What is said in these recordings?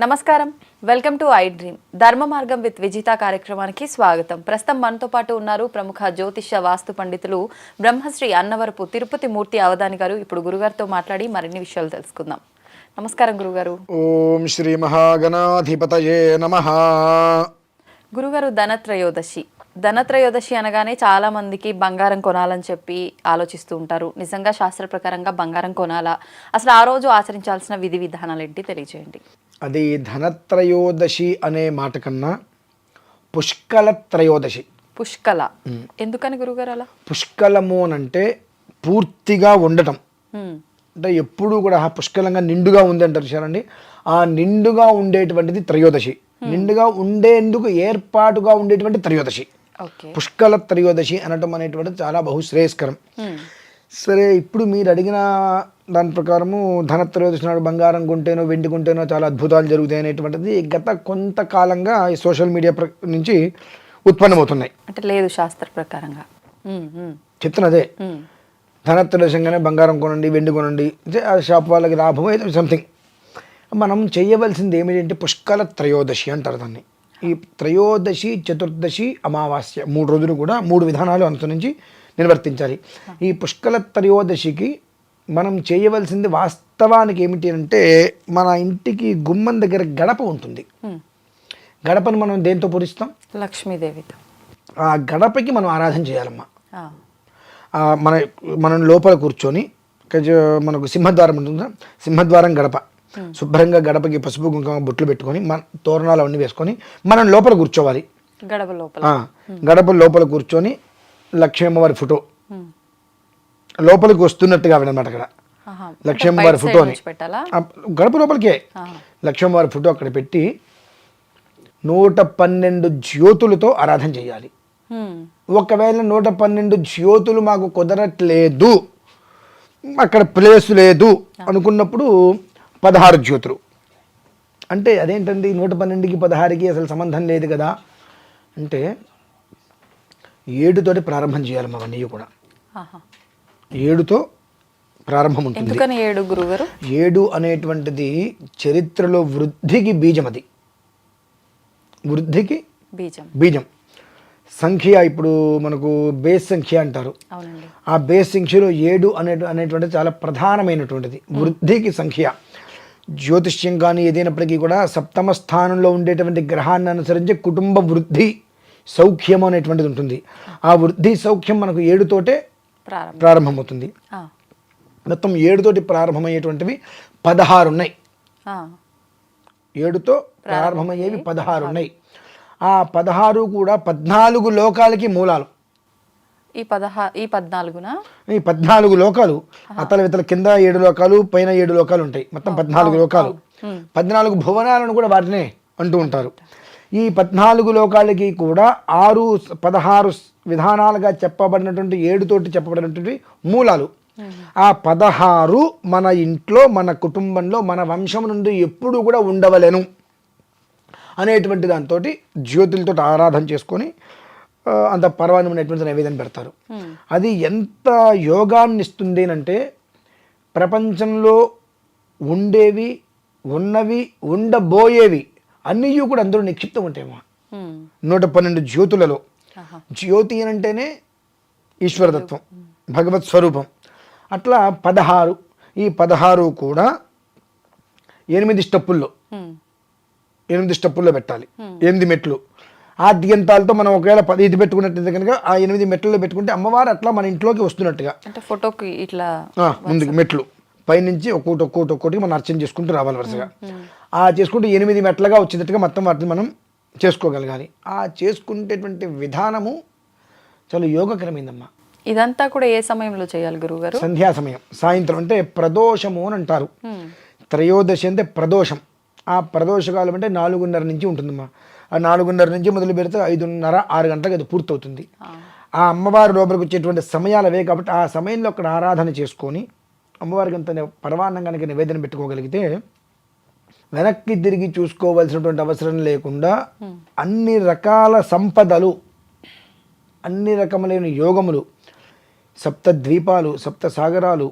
నమస్కారం. Welcome to I dream. ధర్మ మార్గం విత్ విజిత కార్యక్రమానికి స్వాగతం. ప్రస్తుతం మనతో పాటు ఉన్నారు ప్రముఖ జ్యోతిష్య వాస్తు పండితులు బ్రహ్మశ్రీ అన్నవరపు తిరుపతి మూర్తి అవధాని గారు. ఇప్పుడు గురుగారితో మాట్లాడి మరిన్ని విషయాలు తెలుసుకుందాం. నమస్కారం గురుగారు. ఓం శ్రీ మహాగణాధిపతయే నమ. గురుగారు ధనత్రయోదశి. ధనత్రయోదశి అనగానే చాలా మందికి బంగారం కొనాలని చెప్పి ఆలోచిస్తూ ఉంటారు. నిజంగా శాస్త్ర ప్రకారంగా బంగారం కొనాలా? అసలు ఆ రోజు ఆచరించాల్సిన విధి విధానాలు ఏంటి తెలియజేయండి అది ధనత్రయోదశి అనే మాట కన్నా పుష్కల. త్రయోదశి పుష్కల ఎందుకని గురుగారు అలా? పుష్కలము అని అంటే పూర్తిగా ఉండటం. అంటే ఎప్పుడూ కూడా పుష్కలంగా నిండుగా ఉంది అంటారు చూడండి ఆ నిండుగా ఉండేటువంటిది త్రయోదశి. నిండుగా ఉండేందుకు ఏర్పాటుగా ఉండేటువంటి త్రయోదశి. పుష్కల త్రయోదశి అనటం అనేటువంటిది చాలా బహుశ్రేయస్కరం. సరే ఇప్పుడు మీరు అడిగిన దాని ప్రకారము ధనత్రయోదశి నాడు బంగారం కొంటేనో వెండి కొంటేనో చాలా అద్భుతాలు జరుగుతాయి అనేటువంటిది గత కొంతకాలంగా ఈ సోషల్ మీడియా నుంచి ఉత్పన్నమవుతున్నాయి. అంటే లేదు శాస్త్ర ప్రకారంగా. చెప్తున్నదే. ధనత్రయోదశంగానే బంగారం కొనండి వెండి కొనండి అంటే ఆ షాప్ వాళ్ళకి లాభం ఏదో సంథింగ్ మనం చేయవలసింది ఏమిటంటే పుష్కల త్రయోదశి అంటారు దాన్ని. ఈ త్రయోదశి చతుర్దశి అమావాస్య మూడు రోజులు కూడా మూడు విధానాలు అనుసరించి నిర్వర్తించాలి. ఈ పుష్కల త్రయోదశికి మనం చేయవలసింది వాస్తవానికి ఏమిటి అంటే మన ఇంటికి గుమ్మం దగ్గర గడప ఉంటుంది. గడపను మనం దేంతో పూరిస్తాం లక్ష్మీదేవితో. ఆ గడపకి మనం ఆరాధన చేయాలమ్మా. మన మనం లోపల కూర్చొని మనకు సింహద్వారం ఉంటుంది. సింహద్వారం గడప. శుభ్రంగా గడపకి పసుపు కుంకుమ బొట్లు పెట్టుకొని మన తోరణాలు అవన్నీ వేసుకొని మనం లోపల కూర్చోవాలి. గడప లోపల. ఆ, గడప లోపల కూర్చొని లక్ష్మీ అమ్మవారి ఫోటో. హ్మ్. లోపలికి వస్తున్నట్టుగా అనమాట అక్కడ. ఆహా. లక్ష్మీ అంటే అమ్మవారి బయట ఫోటో side అని నుంచి పెట్టాలా? ఆ, గడప లోపలికే. ఆ, లక్ష్మీ అమ్మవారి ఫోటో అక్కడ పెట్టి నూట పన్నెండు జ్యోతులతో ఆరాధన చేయాలి. ఒకవేళ నూట పన్నెండు జ్యోతులు మాకు కుదరట్లేదు అక్కడ ప్లేస్ లేదు అనుకున్నప్పుడు పదహారు జ్యోతులు. అంటే అదేంటండి? నూట పన్నెండుకి పదహారుకి అసలు సంబంధం లేదు కదా. అంటే ఏడుతోటి ప్రారంభం చేయాలి అవన్నీ కూడా. ఆహా. ఏడుతో ప్రారంభం ఉంటుంది. ఎందుకని ఏడు గురుగారు ఏడు అనేటువంటిది చరిత్రలో వృద్ధికి బీజం అది. వృద్ధికి బీజం. బీజం. సంఖ్య ఇప్పుడు మనకు బేస్ సంఖ్య అంటారు. అవునండి. ఆ బేస్ సంఖ్యలో ఏడు అనే అనేటువంటిది చాలా ప్రధానమైనటువంటిది. వృద్ధికి సంఖ్య. జ్యోతిష్యం కానీ ఏదైనప్పటికీ కూడా సప్తమ స్థానంలో ఉండేటువంటి గ్రహాన్ని అనుసరించి కుటుంబ వృద్ధి సౌఖ్యం అనేటువంటిది ఉంటుంది. ఆ వృద్ధి సౌఖ్యం మనకు ఏడుతోటే ప్రారంభం. ప్రారంభమవుతుంది. మొత్తం ఏడుతోటి ప్రారంభమయ్యేటువంటివి పదహారు ఉన్నాయి. ఏడుతో ప్రారంభమయ్యేవి పదహారు. ఉన్నాయి. ఆ పదహారు కూడా పద్నాలుగు లోకాలకి మూలాలు. ఈ పదహా ఈ పద్నాలుగున? ఈ పద్నాలుగు లోకాలు అతల వితల కింద ఏడు లోకాలు పైన ఏడు లోకాలు ఉంటాయి. మొత్తం పద్నాలుగు లోకాలు. పద్నాలుగు భువనాలను కూడా వాటినే అంటూ ఉంటారు. ఈ పద్నాలుగు లోకాలకి కూడా ఆరు పదహారు విధానాలుగా చెప్పబడినటువంటి ఏడుతోటి చెప్పబడినటువంటి మూలాలు. ఆ పదహారు మన ఇంట్లో మన కుటుంబంలో మన వంశం నుండి ఎప్పుడు కూడా ఉండవలెను అనేటువంటి దాంతో జ్యోతులతో ఆరాధన చేసుకొని అంత పర్వానమైనటువంటి నైవేద్యం పెడతారు? అది ఎంత యోగాన్ని ఇస్తుంది అంటే ప్రపంచంలో ఉండేవి ఉన్నవి ఉండబోయేవి అన్నీ కూడా అందరూ నిక్షిప్తం ఉంటాయేమో. నూట పన్నెండు జ్యోతులలో. జ్యోతి అని అంటేనే ఈశ్వరతత్వం. భగవత్ స్వరూపం. అట్లా పదహారు ఈ పదహారు కూడా ఎనిమిది స్టెప్పుల్లో. ఎనిమిది స్టెప్పుల్లో పెట్టాలి. ఎనిమిది మెట్లు. ఆద్యంతాలతో మనం ఒకవేళ పది ఇది పెట్టుకున్నట్టయితే కనుక ఆ ఎనిమిది మెట్లలో పెట్టుకుంటే అమ్మవారు అట్లా మన ఇంట్లోకి వస్తున్నట్టుగా. అంటే ఫోటోకి ఇట్లా ముందుకు మెట్లు. పైనుంచి ఒక్కోటి ఒక్కోటి ఒక్కోటి మనం అర్చన చేసుకుంటూ రావాలి వరుసగా. ఆ చేసుకుంటూ ఎనిమిది మెట్లుగా వచ్చేటట్టుగా మొత్తం వాటిని మనం చేసుకోగలగాలి. ఆ చేసుకునేటువంటి విధానము చాలా యోగకరమైందమ్మా. ఇదంతా కూడా ఏ సమయంలో చేయాలి గురుగారు సంధ్యా సమయం. సాయంత్రం అంటే ప్రదోషము అని అంటారు. త్రయోదశి అంటే ప్రదోషం. ఆ ప్రదోషకాలం అంటే నాలుగున్నర నుంచి ఉంటుందమ్మా. ఆ నాలుగున్నర నుంచి మొదలు పెడితే ఐదున్నర ఆరు గంటలకు అది పూర్తవుతుంది ఆ. అమ్మవారి లోపలికి వచ్చేటువంటి సమయాలు అవే కాబట్టి ఆ సమయంలో అక్కడ ఆరాధన చేసుకొని అమ్మవారికి అంత పరమాన్నం కనుక నివేదన పెట్టుకోగలిగితే వెనక్కి తిరిగి చూసుకోవాల్సినటువంటి అవసరం లేకుండా అన్ని రకాల సంపదలు అన్ని రకములైన యోగములు సప్త ద్వీపాలు సప్త సాగరాలు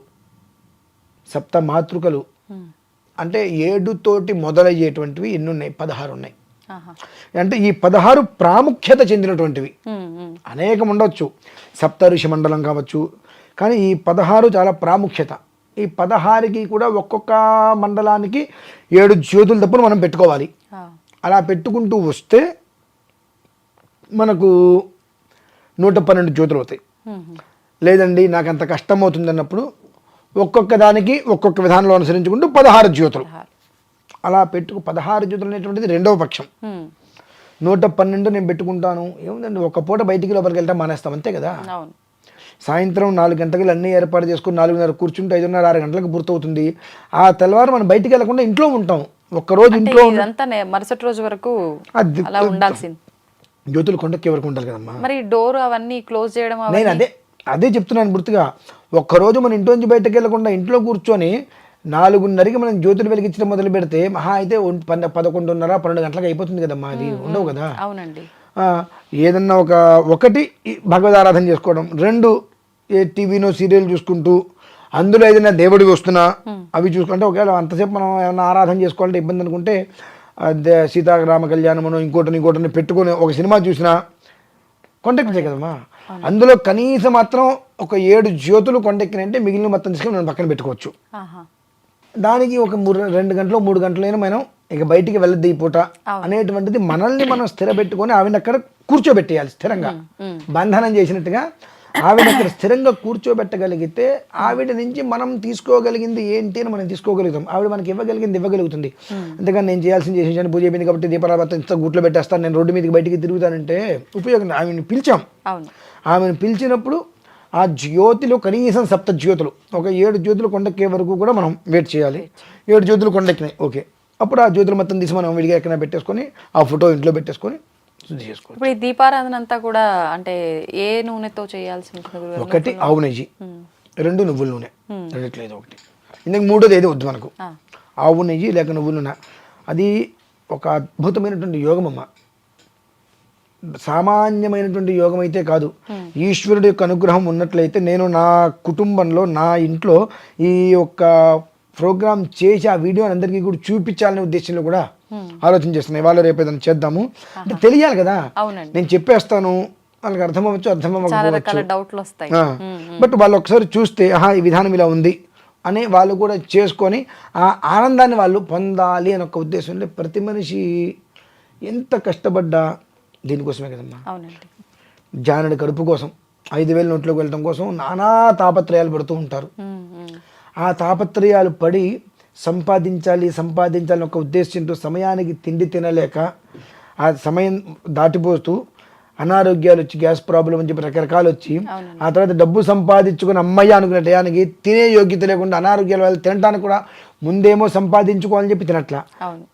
సప్త మాతృకలు అంటే ఏడుతోటి మొదలయ్యేటువంటివి ఎన్ని ఉన్నాయి పదహారు ఉన్నాయి. అంటే ఈ పదహారు ప్రాముఖ్యత చెందినటువంటివి. అనేకం ఉండొచ్చు సప్తఋషి మండలం కావచ్చు కానీ ఈ పదహారు చాలా ప్రాముఖ్యత ఈ పదహారుకి కూడా ఒక్కొక్క మండలానికి ఏడు జ్యోతులు తప్పును మనం పెట్టుకోవాలి. అలా పెట్టుకుంటూ వస్తే మనకు నూట పన్నెండు జ్యోతులు అవుతాయి. లేదండి నాకు అంత కష్టం అవుతుంది అన్నప్పుడు ఒక్కొక్క దానికి ఒక్కొక్క విధానంలో అనుసరించుకుంటూ పదహారు జ్యోతులు. అలా పెట్టుకు పదహారు జ్యోతులు అనేటువంటిది రెండవ పక్షం. నూట పన్నెండు నేను పెట్టుకుంటాను. ఏముందండి ఒక పూట బయటికి లోపలికి వెళ్తే మానేస్తాం అంతే కదా? సాయంత్రం నాలుగు గంటలకు అన్నీ ఏర్పాటు చేసుకుని నాలుగున్నర కూర్చుంటే ఐదున్నర ఆరు గంటలకు పూర్తవుతుంది ఆ తెల్లవారు మనం బయటికి వెళ్ళకుండా ఇంట్లో ఉంటాం. ఒక్కరోజు ఇంట్లో మరుసటి రోజు వరకు అది అలా ఉండాల్సింది. జ్యోతులు కొండకి వరకు ఉండాలి కదమ్మా. మరి డోర్ అవన్నీ క్లోజ్ చేయడం నేను అదే అదే చెప్తున్నాను గుర్తుగా. ఒక్కరోజు మన ఇంట్లోంచి బయటకు వెళ్ళకుండా ఇంట్లో కూర్చొని నాలుగున్నరకి మనం జ్యోతులు వెలిగించడం మొదలు పెడితే మహా అయితే పదకొండున్నర పన్నెండు గంటలకు అయిపోతుంది కదమ్మా అది. ఉండవు కదా? అవునండి. ఏదన్నా ఒక ఒకటి భగవద్ ఆరాధన చేసుకోవడం. రెండు ఏ టీవీనో సీరియల్ చూసుకుంటూ అందులో ఏదైనా దేవుడికి వస్తున్నా అవి చూసుకుంటే ఒకవేళ అంతసేపు మనం ఏమైనా ఆరాధన చేసుకోవాలంటే ఇబ్బంది అనుకుంటే అదే సీతారామ కళ్యాణమనో ఇంకోటి ఇంకోటిని పెట్టుకొని ఒక సినిమా చూసినా కొండెక్కుతాయి కదమ్మా? అందులో కనీసం మాత్రం ఒక ఏడు జ్యోతులు కొండెక్కినంటే మిగిలిన మొత్తం తీసుకొని మనం పక్కన పెట్టుకోవచ్చు. దానికి ఒక మూడు రెండు గంటలు మూడు గంటలైనా మనం ఇక బయటికి వెళ్ళద్దు ఈ పూట. అనేటువంటిది మనల్ని మనం స్థిరపెట్టుకొని ఆవిడ అక్కడ కూర్చోబెట్టేయాలి స్థిరంగా. బంధనం చేసినట్టుగా ఆవిడ అక్కడ స్థిరంగా కూర్చోబెట్టగలిగితే ఆవిడ నుంచి మనం తీసుకోగలిగింది ఏంటి అని మనం తీసుకోగలుగుతాం. ఆవిడ మనకి ఇవ్వగలిగింది ఇవ్వగలుగుతుంది. అంతేగాని నేను చేయాల్సింది చేసేసాను పూజ అయిపోయింది కాబట్టి దీపారాధన ఇంత గుట్లో పెట్టేస్తాను. నేను రోడ్డు మీదకి బయటికి తిరుగుతానంటే ఉపయోగం. ఆవిడని పిలిచాం. ఆమెను పిలిచినప్పుడు ఆ జ్యోతిలో కనీసం సప్త జ్యోతులు ఒక ఏడు జ్యోతులు కొండెక్కే వరకు కూడా మనం వెయిట్ చేయాలి. ఏడు జ్యోతులు కొండెక్కినాయి ఓకే అప్పుడు ఆ జ్యోతులు మొత్తం తీసి మనం విడిగా ఎక్కడ పెట్టేసుకొని ఆ ఫోటో ఇంట్లో పెట్టేసుకొని శుద్ధి చేసుకోవాలి ఇప్పుడు ఈ దీపారాధన అంతా కూడా అంటే ఏ నూనెతో చేయాల్సి ఉంటుంది? ఒకటి ఆవు నెయ్యి. రెండు నువ్వుల నూనె. రెండిట్లేదు ఒకటి. ఇందుకు మూడోది ఏది వద్దు మనకు. ఆవు నెయ్యి లేక నువ్వుల నూనె. అది ఒక అద్భుతమైనటువంటి యోగం అమ్మ సామాన్యమైనటువంటి యోగం అయితే కాదు ఈశ్వరుడి యొక్క అనుగ్రహం ఉన్నట్లయితే నేను నా కుటుంబంలో నా ఇంట్లో ఈ యొక్క ప్రోగ్రామ్ చేసి ఆ వీడియోని అందరికీ కూడా చూపించాలనే ఉద్దేశంలో కూడా ఆలోచన చేస్తున్నాయి. వాళ్ళు రేపు ఏదైనా చేద్దాము. అంటే తెలియాలి కదా. నేను చెప్పేస్తాను. వాళ్ళకి అర్థం అవ్వచ్చు అర్థం అవ్వకపోవచ్చు ఆ. బట్ వాళ్ళు ఒకసారి చూస్తే ఆహా ఈ విధానం ఇలా ఉంది అని వాళ్ళు కూడా చేసుకొని ఆ ఆనందాన్ని వాళ్ళు పొందాలి అని ఒక ఉద్దేశంలో ప్రతి మనిషి ఎంత కష్టపడ్డా దీనికోసమే కదమ్మా. అవునండి. జానుడి కడుపు కోసం ఐదు వేల నోట్లోకి వెళ్ళడం కోసం నానా తాపత్రయాలు పడుతూ ఉంటారు. ఆ తాపత్రయాలు పడి సంపాదించాలి సంపాదించాలని ఒక ఉద్దేశంతో సమయానికి తిండి తినలేక ఆ సమయం దాటిపోతూ అనారోగ్యాలు వచ్చి గ్యాస్ ప్రాబ్లం అని చెప్పి రకరకాలు వచ్చి. ఆ తర్వాత డబ్బు సంపాదించుకుని అమ్మయ్య అనుకునే టయానికి తినే యోగ్యత లేకుండా అనారోగ్యాల వల్ల తినడానికి కూడా ముందేమో సంపాదించుకోవాలని చెప్పి తినట్లా.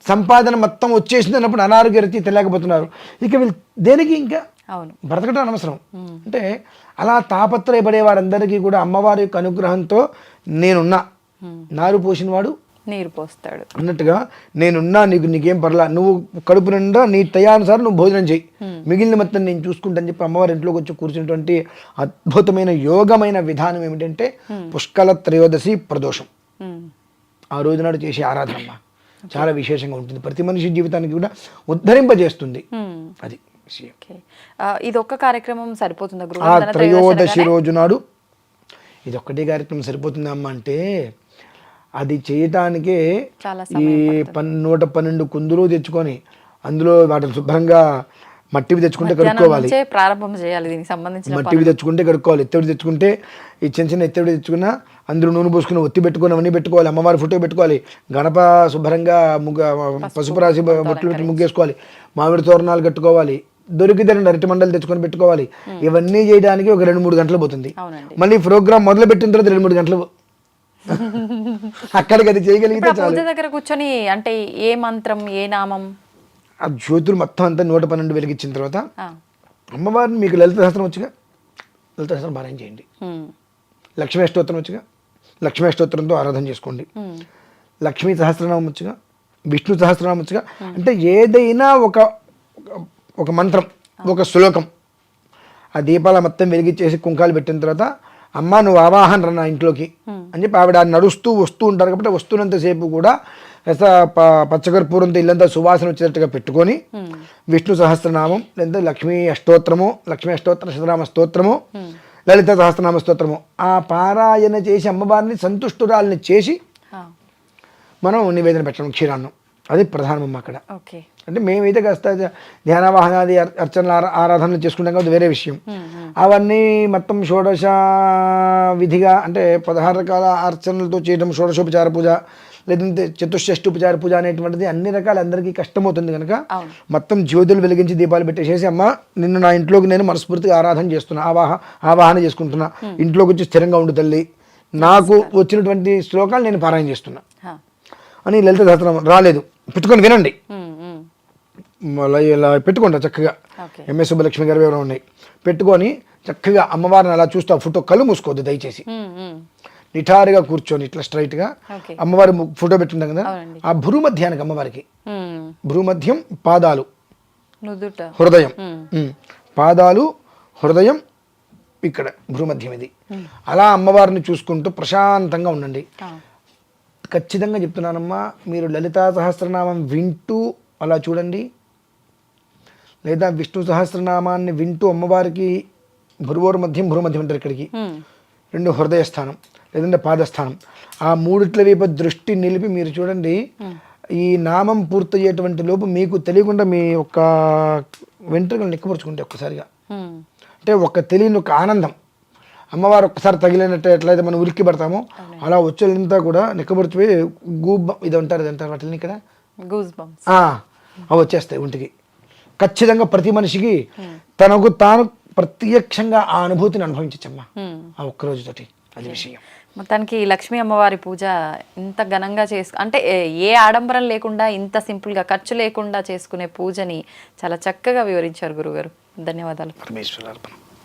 సంపాదన మొత్తం వచ్చేసింది అన్నప్పుడు అనారోగ్య రీతి తినలేకపోతున్నారు. ఇక వీళ్ళు దేనికి ఇంకా? అవును. బ్రతకడం అనవసరం. అంటే అలా తాపత్రయపడే వారందరికీ కూడా అమ్మవారి యొక్క అనుగ్రహంతో నేనున్నా. నారు పోసినవాడు నీరు పోస్తాడు. అన్నట్టుగా నేనున్నా నీకు నీకేం పర్లా నువ్వు కడుపు నిండా నీ టయానుసారం నువ్వు భోజనం చేయి. మిగిలిన మొత్తం నేను చూసుకుంటాను చెప్పి అమ్మవారి ఇంట్లోకి వచ్చి కూర్చున్నటువంటి అద్భుతమైన యోగమైన విధానం ఏమిటంటే పుష్కల త్రయోదశి ప్రదోషం. ఆ రోజు నాడు చేసే ఆరాధన అమ్మ. చాలా విశేషంగా ఉంటుంది. ప్రతి మనిషి జీవితానికి కూడా ఉద్ధరింపజేస్తుంది. అది ఇది ఒక్క కార్యక్రమం సరిపోతుందా? త్రయోదశి రోజు నాడు ఇది ఒక్కటే కార్యక్రమం సరిపోతుందమ్మా అంటే అది చేయటానికే ఈ పన్ నూట పన్నెండు కుందులు తెచ్చుకొని అందులో వాటిని శుభ్రంగా మట్టివి తెచ్చుకుంటే కడుక్కోవాలి. ప్రారంభం చేయాలి దీనికి సంబంధించిన మట్టివి తెచ్చుకుంటే కడుక్కోవాలి. ఎత్తడి తెచ్చుకుంటే ఈ చిన్న చిన్న ఎత్తడి తెచ్చుకున్నా అందులో నూనె పోసుకుని ఒత్తి పెట్టుకుని అవన్నీ పెట్టుకోవాలి. అమ్మవారి ఫోటో పెట్టుకోవాలి. గణప శుభ్రంగా ముగ్గ పసుపు రాసి బొట్లు పెట్టి ముగ్గేసుకోవాలి. మామిడి తోరణాలు కట్టుకోవాలి. దొరికితే రెండు అరటి మండలు తెచ్చుకొని పెట్టుకోవాలి. ఇవన్నీ చేయడానికి ఒక రెండు మూడు గంటలు పోతుంది. మళ్ళీ ప్రోగ్రామ్ మొదలు పెట్టిన తర్వాత రెండు మూడు గంటలు అక్కడికి అది చేయగలిగితే పూజ దగ్గర కూర్చొని అంటే ఏ మంత్రం ఏ నామం? ఆ జ్యోతులు మొత్తం అంతా నూట పన్నెండు వెలిగించిన తర్వాత. అమ్మవారిని మీకు లలిత సహస్రం వచ్చుగా? లలిత సహస్రం పారాయణ చేయండి. లక్ష్మీ అష్టోత్తరం వచ్చుగా? లక్ష్మీ అష్టోత్తరంతో ఆరాధన చేసుకోండి. లక్ష్మీ సహస్రనామం వచ్చుగా? విష్ణు సహస్రనామం వచ్చుగా? అంటే ఏదైనా ఒక- ఒక మంత్రం ఒక శ్లోకం. ఆ దీపాల మొత్తం వెలిగించేసి కుంకాలు పెట్టిన తర్వాత అమ్మ నువ్వు ఆవాహన రా నా ఇంట్లోకి. అని చెప్పి ఆవిడ నడుస్తూ వస్తూ ఉంటారు కాబట్టి వస్తున్నంతసేపు కూడా ప- పచ్చకర్పూరంతో ఇల్లంతా సువాసన వచ్చేటట్టుగా పెట్టుకొని విష్ణు సహస్రనామం లేదా లక్ష్మీ అష్టోత్తరము లక్ష్మీ అష్టోత్తర శతనామ స్తోత్రము లలిత సహస్రనామ స్తోత్రము ఆ పారాయణ చేసి అమ్మవారిని సంతుష్టురాలని చేసి మనం నివేదన పెట్టడం క్షీరాన్నం. అది ప్రధానమమ్మ అక్కడ. ఓకే. అంటే మేమైతే కాస్త ధ్యానవాహనాది అర్- అర్చనలు ఆరా- ఆరాధనలు చేసుకుంటాం కాబట్టి వేరే విషయం. అవన్నీ మొత్తం షోడశ విధిగా అంటే పదహారు రకాల అర్చనలతో చేయడం షోడశోపచార పూజ లేదంటే చతుషష్ఠోపచార పూజ అనేటువంటిది అన్ని రకాల అందరికీ కష్టమవుతుంది కనుక. మొత్తం జ్యోతులు వెలిగించి దీపాలు పెట్టేసేసి అమ్మ నిన్ను నా ఇంట్లోకి నేను మనస్ఫూర్తిగా ఆరాధన చేస్తున్నా ఆవాహ ఆవాహన చేసుకుంటున్నా. ఇంట్లోకి వచ్చి స్థిరంగా ఉండు తల్లి. నాకు వచ్చినటువంటి శ్లోకాలు నేను పారాయణ చేస్తున్నా. అని లలిత సహస్రనామం రాలేదు. పెట్టుకొని వినండి. మళ్ళీ ఇలా పెట్టుకుంటా చక్కగా. ఎంఎస్ సుబ్బలక్ష్మి గారు ఎవరో ఉన్నాయి. పెట్టుకొని చక్కగా అమ్మవారిని అలా చూస్తూ ఫోటో కళ్ళు మూసుకోవద్దు దయచేసి. నిఠారుగా కూర్చొని ఇట్లా స్ట్రైట్గా ఓకే. అమ్మవారి ఫోటో పెట్టుంటాం కదా. ఆ భ్రూమధ్యానికి అమ్మవారికి ఉమ్. భ్రూమధ్యం పాదాలు. హృదయం. పాదాలు హృదయం ఇక్కడ భ్రూమధ్యం ఇది. అలా అమ్మవారిని చూసుకుంటూ ప్రశాంతంగా ఉండండి. ఖచ్చితంగా చెప్తున్నానమ్మా మీరు లలితా సహస్రనామం వింటూ అలా చూడండి. లేదా విష్ణు సహస్రనామాన్ని వింటూ అమ్మవారికి భురువోరు మధ్యం భ్రూమధ్యం అంటారు ఇక్కడికి. రెండు హృదయ స్థానం లేదంటే పాదస్థానం ఆ మూడిట్ల వైపు దృష్టి నిలిపి మీరు చూడండి ఈ నామం పూర్తయ్యేటువంటి లోపు మీకు తెలియకుండా మీ యొక్క వెంట్రుకలు నిక్కపరుచుకుంటే ఒక్కసారిగా. అంటే ఒక తెలియని ఒక ఆనందం. అమ్మవారు ఒక్కసారి తగిలినట్టు ఎట్లయితే మనం ఉలిక్కి పడతామో అలా వచ్చేంతా కూడా నిక్కబడిపోయి గూబ్ ఇది అంటారు ఇది అంటారు వాటిని ఇక్కడ అవి వచ్చేస్తాయి ఒంటికి. ఖచ్చితంగా ప్రతి మనిషికి తనకు తాను ప్రత్యక్షంగా ఆ అనుభూతిని అనుభవించచ్చమ్మా. ఆ ఒక్క రోజుతోటి అది. విషయం. మొత్తానికి లక్ష్మీ అమ్మవారి పూజ ఇంత ఘనంగా చేసుకు అంటే ఏ- ఆడంబరం లేకుండా ఇంత సింపుల్గా ఖర్చు లేకుండా చేసుకునే పూజని చాలా చక్కగా వివరించారు గురుగారు. ధన్యవాదాలు. పరమేశ్వర